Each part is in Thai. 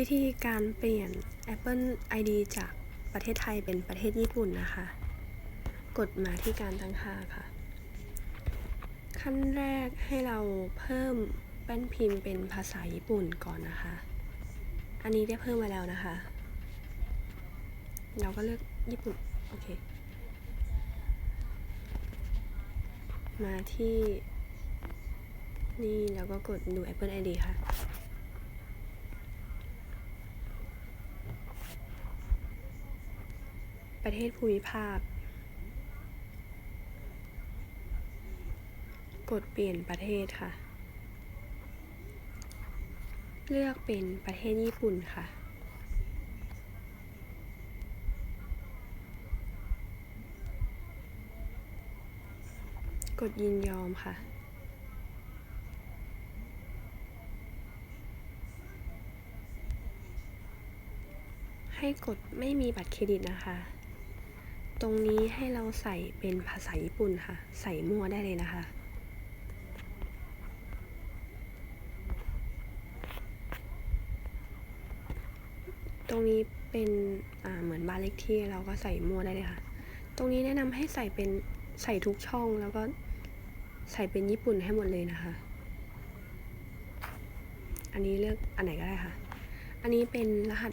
วิธีการเปลี่ยน Apple ID จากประเทศไทยเป็นประเทศญี่ปุ่นนะคะ กดมาที่การตั้งค่าค่ะ ขั้นแรกให้เราเพิ่มแป้นพิมพ์เป็นภาษาญี่ปุ่นก่อนนะคะ อันนี้ได้เพิ่มมาแล้วนะคะ เราก็เลือกญี่ปุ่น โอเค มาที่นี่แล้วก็กดดู Apple ID ค่ะ ประเทศภูมิภาค กดเปลี่ยนประเทศค่ะ เลือกเป็นประเทศญี่ปุ่นค่ะกดยินยอมค่ะ ให้กดไม่มีบัตรเครดิตนะคะ ตรงนี้ให้เราใส่เป็นภาษาญี่ปุ่นค่ะ ใส่มั่วได้เลยนะคะ ตรงนี้เป็นอ่าเหมือนบ้านเลขที่เราก็ใส่มั่วได้เลยค่ะ ตรงนี้แนะนำให้ใส่เป็นใส่ทุกช่องแล้วก็ใส่เป็นญี่ปุ่นให้หมดเลยนะคะ อันนี้เลือกอันไหนก็ได้ค่ะ อันนี้เป็นรหัส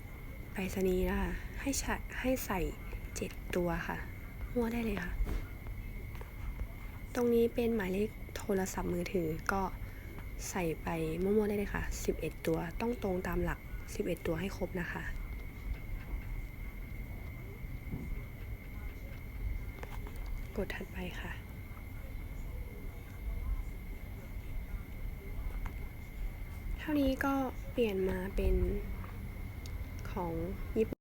ไปรษณีย์นะคะ ให้ใช้ให้ใส่ เจ็ดตัวค่ะมั่วได้เลยค่ะ ตรงนี้เป็นหมายเลขโทรศัพท์มือถือก็ใส่ไปมั่วๆได้เลยค่ะ 11 ตัวต้องตรงตามหลัก 11 ตัวให้ครบนะคะ กดถัดไปค่ะ เท่านี้ก็เปลี่ยนมาเป็นของญี่ปุ่น